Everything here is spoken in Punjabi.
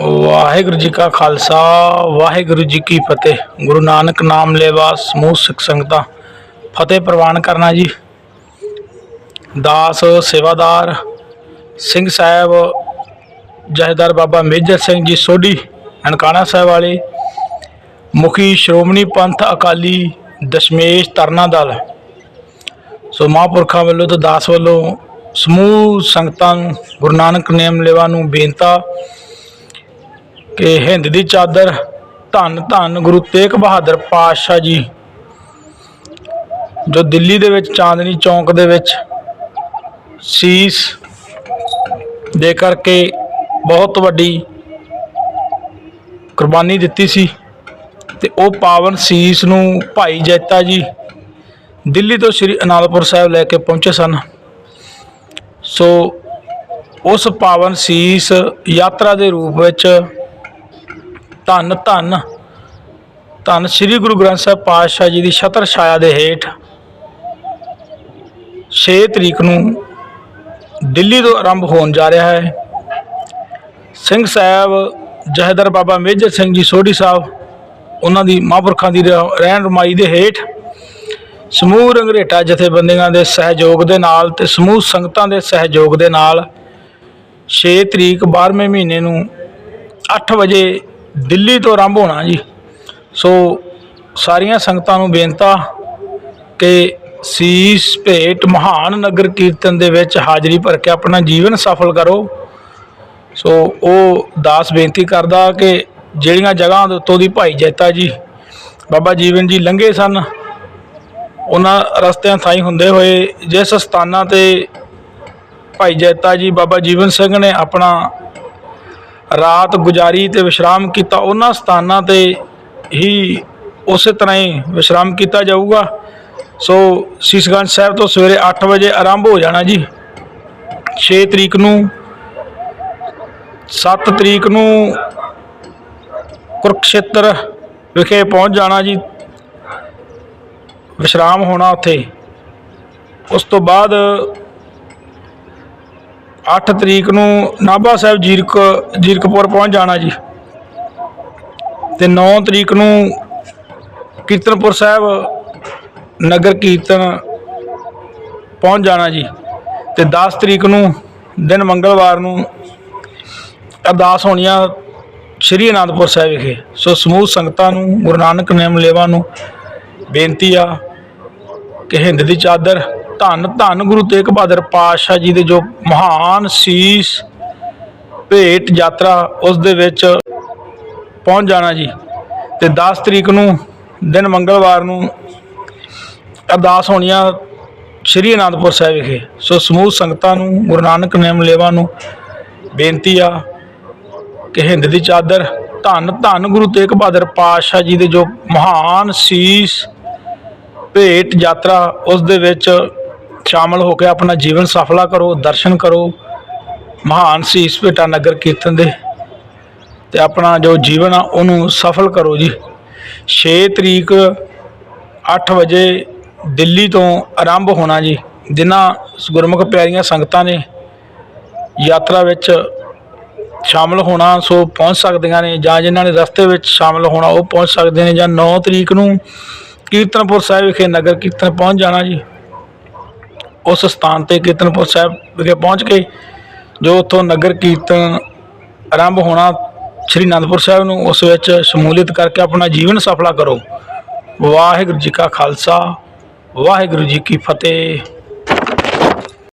ਵਾਹਿਗੁਰੂ ਜੀ ਕਾ ਖਾਲਸਾ, ਵਾਹਿਗੁਰੂ ਜੀ ਕੀ ਫਤਿਹ। ਗੁਰੂ ਨਾਨਕ ਨਾਮ ਲੈਵਾ, ਸਮੂਹ ਸਿੱਖ ਸੰਗਤਾਂ। ਫਤਿਹ ਪ੍ਰਵਾਨ ਕਰਨਾ ਜੀ। ਦਾਸ, ਸੇਵਾਦਾਰ, ਸਿੰਘ ਸਾਹਿਬ ਜਹੇਦਾਰ ਬਾਬਾ ਮੇਜਰ ਸਿੰਘ ਜੀ ਸੋਢੀ, ਨਨਕਾਣਾ ਸਾਹਿਬ ਵਾਲੇ, ਮੁਖੀ ਸ਼੍ਰੋਮਣੀ ਪੰਥ ਅਕਾਲੀ ਦਸ਼ਮੇਸ਼ ਤਰਨਾ ਦਲ। ਸੋ ਮਹਾਂਪੁਰਖਾਂ ਵੱਲੋਂ ਤੇ ਦਾਸ ਵੱਲੋਂ ਸਮੂਹ ਸੰਗਤਾਂ ਨੂੰ ਗੁਰੂ ਨਾਨਕ ਨੇਮ ਲੈਵਾ ਨੂੰ ਬੇਨਤਾ ਕਿ ਹਿੰਦ ਦੀ ਚਾਦਰ। ਧੰਨ ਧੰਨ ਗੁਰੂ ਤੇਗ ਬਹਾਦਰ ਪਾਤਸ਼ਾਹ ਜੀ, ਜੋ ਦਿੱਲੀ ਦੇ ਵਿੱਚ, ਚਾਂਦਨੀ ਚੌਂਕ ਦੇ ਵਿੱਚ ਸੀਸ ਦੇ ਕਰਕੇ ਬਹੁਤ ਵੱਡੀ ਕੁਰਬਾਨੀ ਦਿੱਤੀ ਸੀ ਤੇ ਉਹ ਪਾਵਨ ਸੀਸ ਨੂੰ ਭਾਈ ਜੈਤਾ ਜੀ ਦਿੱਲੀ ਤੋਂ ਸ੍ਰੀ ਅਨੰਦਪੁਰ ਸਾਹਿਬ ਲੈ ਕੇ ਪਹੁੰਚੇ ਸਨ। ਸੋ ਉਸ ਪਾਵਨ ਸੀਸ ਯਾਤਰਾ ਦੇ ਰੂਪ ਵਿੱਚ ਧੰਨ ਧੰਨ। ਧੰਨ ਸ੍ਰੀ ਗੁਰੂ ਗ੍ਰੰਥ ਸਾਹਿਬ ਪਾਤਸ਼ਾਹ ਜੀ ਦੀ ਛਤਰ ਛਾਇਆ ਦੇ ਹੇਠ 6 ਤਰੀਕ ਨੂੰ ਦਿੱਲੀ ਤੋਂ ਆਰੰਭ ਹੋਣ ਜਾ ਰਿਹਾ ਹੈ। ਸਿੰਘ ਸਾਹਿਬ, ਜਹਦਰ ਬਾਬਾ ਮੇਜਰ ਸਿੰਘ ਜੀ ਸੋਢੀ ਸਾਹਿਬ, ਉਹਨਾਂ ਦੀ ਮਹਾਂਪੁਰਖਾਂ ਦੀ ਰ- ਰਹਿਣ ਰਮਾਈ ਦੇ ਹੇਠ ਸਮੂਹ ਰੰਗਰੇਟਾ ਜਥੇਬੰਦੀਆਂ ਦੇ ਸਹਿਯੋਗ ਦੇ ਨਾਲ ਤੇ ਸਮੂਹ ਸੰਗਤਾਂ ਦੇ ਸਹਿਯੋਗ ਦੇ ਨਾਲ 6 ਤਰੀਕ 12ਵੇਂ ਮਹੀਨੇ ਨੂੰ 8 ਵਜੇ ਦਿੱਲੀ ਤੋਂ ਆਰੰਭ ਹੋਣਾ ਜੀ। ਸੋ ਸਾਰੀਆਂ ਸੰਗਤਾਂ ਨੂੰ ਬੇਨਤਾ ਕਿ ਸੀਸ ਭੇਟ ਮਹਾਨ ਨਗਰ ਕੀਰਤਨ ਦੇ ਵਿੱਚ ਹਾਜ਼ਰੀ ਭਰ ਕੇ ਆਪਣਾ ਜੀਵਨ ਸਫਲ ਕਰੋ। ਸੋ ਉਹ ਦਾਸ ਬੇਨਤੀ ਕਰਦਾ ਕਿ ਜਿਹੜੀਆਂ ਜਗ੍ਹਾ ਦੇ ਉੱਤੋਂ ਦੀ ਭਾਈ ਜੈਤਾ ਜੀ, ਬਾਬਾ ਜੀਵਨ ਜੀ ਲੰਘੇ ਸਨ, ਉਹਨਾਂ ਰਸਤਿਆਂ ਥਾਈ ਹੁੰਦੇ ਹੋਏ ਜਿਸ ਸਥਾਨਾਂ ਤੇ ਭਾਈ ਜੈਤਾ ਜੀ, ਬਾਬਾ ਜੀਵਨ ਸਿੰਘ ਨੇ ਆਪਣਾ ਰਾਤ ਗੁਜ਼ਾਰੀ ਤੇ ਵਿਸ਼ਰਾਮ ਕੀਤਾ, ਉਹਨਾਂ ਸਥਾਨਾਂ ਤੇ ਹੀ ਉਸੇ ਤਰ੍ਹਾਂ ਹੀ ਵਿਸ਼ਰਾਮ ਕੀਤਾ ਜਾਊਗਾ। ਸੋ ਸੀਸਗੰਜ ਸਾਹਿਬ ਤੋਂ ਸਵੇਰੇ 8 ਵਜੇ ਆਰੰਭ ਹੋ ਜਾਣਾ ਜੀ। 6 ਤਰੀਕ ਨੂੰ 7 ਤਰੀਕ ਨੂੰ ਕੁਰਕਸ਼ੇਤਰ ਵਿਖੇ ਪਹੁੰਚ ਜਾਣਾ ਜੀ। ਵਿਸ਼ਰਾਮ ਹੋਣਾ ਉੱਥੇ। ਉਸ ਤੋਂ ਬਾਅਦ 8 ਤਰੀਕ ਨੂੰ ਨਾਭਾ ਸਾਹਿਬ ਜੀਰਕ ਜੀਰਕਪੁਰ ਪਹੁੰਚ ਜਾਣਾ ਜੀ। ਤੇ 9 ਤਰੀਕ ਨੂੰ ਕੀਰਤਨਪੁਰ ਸਾਹਿਬ ਨਗਰ ਕੀਰਤਨ ਪਹੁੰਚ ਜਾਣਾ ਜੀ। ਤੇ 10 ਤਰੀਕ ਨੂੰ ਦਿਨ ਮੰਗਲਵਾਰ ਨੂੰ ਅਰਦਾਸ ਹੋਣੀਆਂ ਸ਼੍ਰੀ ਅਨੰਦਪੁਰ ਸਾਹਿਬ ਵਿਖੇ। ਸੋ ਸਮੂਹ ਸੰਗਤਾਂ ਨੂੰ, ਗੁਰੂ ਨਾਨਕ ਨੇਮ ਲੇਵਾ ਨੂੰ ਬੇਨਤੀ ਆ ਕਿ ਹਿੰਦ ਦੀ ਚਾਦਰ ਧੰਨ ਧੰਨ ਗੁਰੂ ਤੇਗ ਬਹਾਦਰ ਪਾਤਸ਼ਾਹ ਜੀ ਦੇ ਜੋ ਮਹਾਨ ਸੀਸ ਭੇਟ ਯਾਤਰਾ ਉਸ ਦੇ ਵਿੱਚ ਪਹੁੰਚ ਜਾਣਾ ਜੀ। ਤੇ 10 ਤਰੀਕ ਨੂੰ, ਦਿਨ ਮੰਗਲਵਾਰ ਨੂੰ ਅਰਦਾਸ ਹੋਣੀਆਂ ਸ਼੍ਰੀ ਅਨੰਦਪੁਰ ਸਾਹਿਬ ਵਿਖੇ। ਸੋ ਸਮੂਹ ਸੰਗਤਾਂ ਨੂੰ, ਗੁਰੂ ਨਾਨਕ ਨੇਮ ਲੇਵਾ ਨੂੰ ਬੇਨਤੀ ਆ ਕਿ ਹਿੰਦ ਦੀ ਚਾਦਰ, ਧੰਨ ਧੰਨ ਗੁਰੂ ਤੇਗ ਬਹਾਦਰ ਪਾਤਸ਼ਾਹ ਜੀ ਦੇ ਜੋ ਮਹਾਨ ਸੀਸ ਭੇਟ ਯਾਤਰਾ ਉਸ ਦੇ ਵਿੱਚ ਸ਼ਾਮਲ ਹੋ ਕੇ ਆਪਣਾ ਜੀਵਨ ਸਫਲਾ ਕਰੋ, ਦਰਸ਼ਨ ਕਰੋ। ਮਹਾਨ ਸੀਸ ਭੇਟਾ ਨਗਰ ਕੀਰਤਨ ਦੇ। ਤੇ ਆਪਣਾ ਜੋ ਜੀਵਨ ਆ, ਉਹਨੂੰ ਸਫਲ ਕਰੋ ਜੀ। 6 ਤਰੀਕ 8 ਵਜੇ ਦਿੱਲੀ ਤੋਂ ਆਰੰਭ ਹੋਣਾ ਜੀ। ਜਿਨ੍ਹਾਂ ਗੁਰਮੁਖ ਪਿਆਰੀਆਂ ਸੰਗਤਾਂ ਨੇ ਯਾਤਰਾ ਵਿੱਚ ਸ਼ਾਮਲ ਹੋਣਾ, ਸੋ ਪਹੁੰਚ ਸਕਦੀਆਂ ਨੇ ਜਾਂ ਜਿਨ੍ਹਾਂ ਨੇ ਰਸਤੇ ਵਿੱਚ ਸ਼ਾਮਲ ਹੋਣਾ, ਉਹ ਪਹੁੰਚ ਸਕਦੇ ਨੇ। ਜਾਂ 9 ਤਰੀਕ ਨੂੰ ਕੀਰਤਨਪੁਰ ਸਾਹਿਬ ਵਿਖੇ ਨਗਰ ਕੀਰਤਨ ਪਹੁੰਚ ਜਾਣਾ ਜੀ। ਉਸ ਸਥਾਨ ਤੇ ਕੀਰਤਨਪੁਰ ਸਾਹਿਬ ਵਿਖੇ ਪਹੁੰਚ ਕੇ ਜੋ ਉੱਥੋਂ ਨਗਰ ਕੀਰਤਨ ਆਰੰਭ ਹੋਣਾ ਸ੍ਰੀ ਅਨੰਦਪੁਰ ਸਾਹਿਬ ਨੂੰ, ਉਸ ਵਿੱਚ ਸ਼ਮੂਲੀਅਤ ਕਰਕੇ ਆਪਣਾ ਜੀਵਨ ਸਫਲਾ ਕਰੋ। ਵਾਹਿਗੁਰੂ ਜੀ ਕਾ ਖਾਲਸਾ, ਵਾਹਿਗੁਰੂ ਜੀ ਕੀ ਫਤਿਹ।